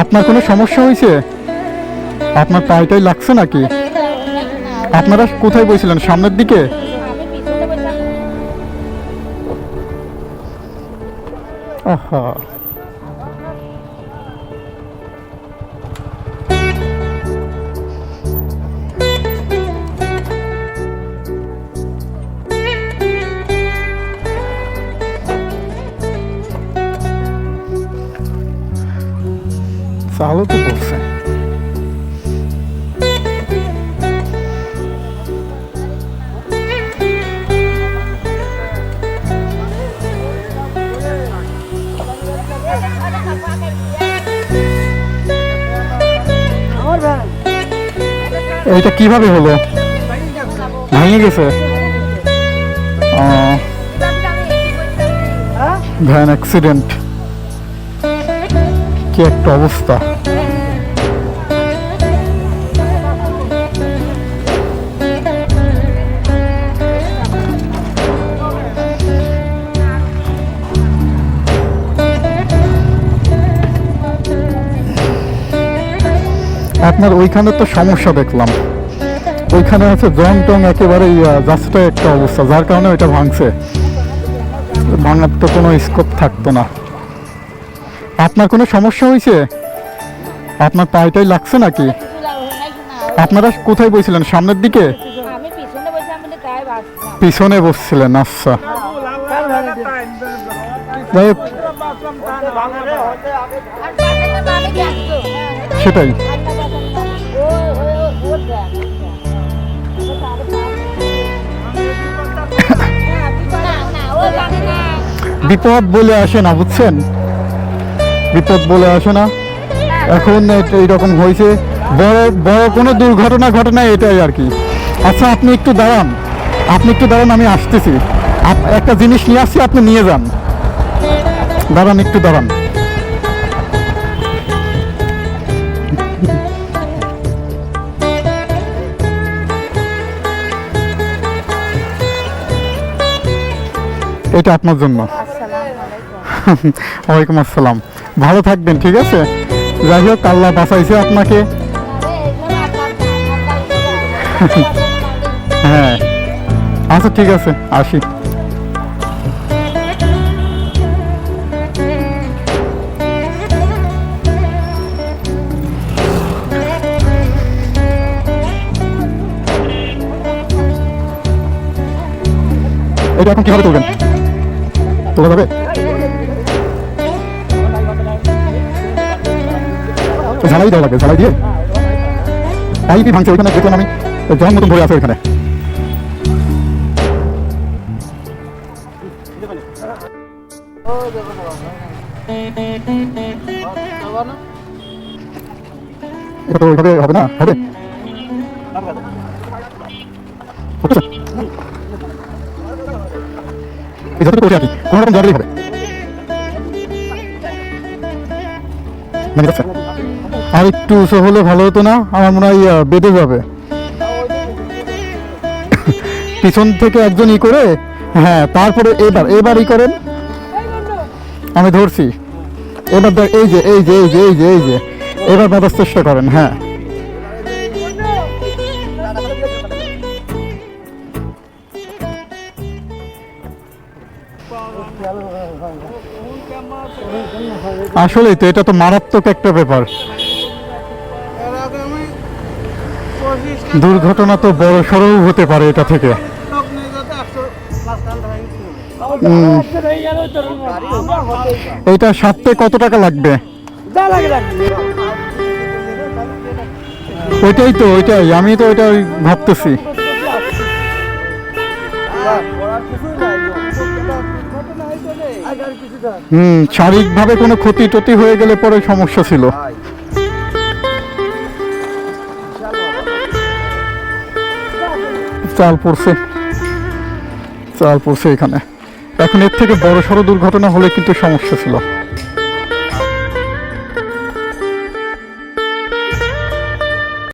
আপনার কোনো সমস্যা হয়েছে? আপনার পায়েটাই লাগছে নাকি? আপনারা কোথায় বসেছিলেন সামনের দিকে? আহা। চালও তো পড়ছে এইটা কীভাবে হলো? ভেঙে গেছে? Van accident. কি একটা অবস্থা? আপনার ওইখানে তো সমস্যা দেখলাম। ওইখানে আছে জং টং একেবারে জাস্টটা একটা অবস্থা, যার কারণে ওইটা ভাঙছে। ভাঙার তো কোনো স্কোপ থাকতো না। আপনার কোনো সমস্যা হয়েছে? আপনার পায়েটাই লাগছে নাকি? আপনারা কোথায় বসছিলেন সামনের দিকে? পিছনে বসছিলেন আচ্ছা। যাই সেটাই। বিপদ বলে আসে না বুঝছেন? বিপদ বলে আসে না। এখন এইরকম হয়েছে। বড় বড় কোনো দুর্ঘটনা ঘটনা এটাই আর কি। আচ্ছা আপনি একটু দাঁড়ান। আপনি একটু দাঁড়ান আমি আসতেছি। একটা জিনিস নিয়ে আসছি আপনি নিয়ে যান। দাঁড়ান একটু দাঁড়ান। এটা আপনার জন্য। ওয়ালাইকুম আসসালাম। ভালো থাকবেন, ঠিক আছে? যাই হোক, আল্লাহ বাঁচাইছে আপনাকে। হ্যাঁ। আচ্ছা ঠিক আছে, আসি। এটা এখন কীভাবে তুলবেন? তোলা যাবে? ঝালাই দেওয়া লাগবে ঝালাই দিয়ে। পাইপই ভাঙছে, ওইখানে দেখলাম আমি, জল মতন ধরে আছে ওইখানে। হবে না, হবে। কোনো রকম জায়গায় হবে। মানে আর একটু উঁচু হলে ভালো হতো না? আমার মনে হয় বেঁধে যাবে। পিছন থেকে একজন ই করে হ্যাঁ তারপরে এবার এবার ই করেন। আমি ধরছি। এবার দেখ, এই যে এই যে এই যে এই যে এই যে। এবার বাঁধার চেষ্টা করেন হ্যাঁ। আসলেই তো, এটা তো মারাত্মক একটা ব্যাপার। দুর্ঘটনা তো বড় সড়ও হতে পারে এটা থেকে। এইটা সারতে কত টাকা লাগবে? ওইটাই তো ওইটাই। আমি তো ওইটাই ভাবতেছি। হুম শারীরিকভাবে কোনো ক্ষতি টতি হয়ে গেলে পরে সমস্যা ছিল। চাল পড়ছে। চাল পড়ছে এখানে। এখন এর থেকে বড় সড়ো দুর্ঘটনা হলে কিন্তু সমস্যা ছিল।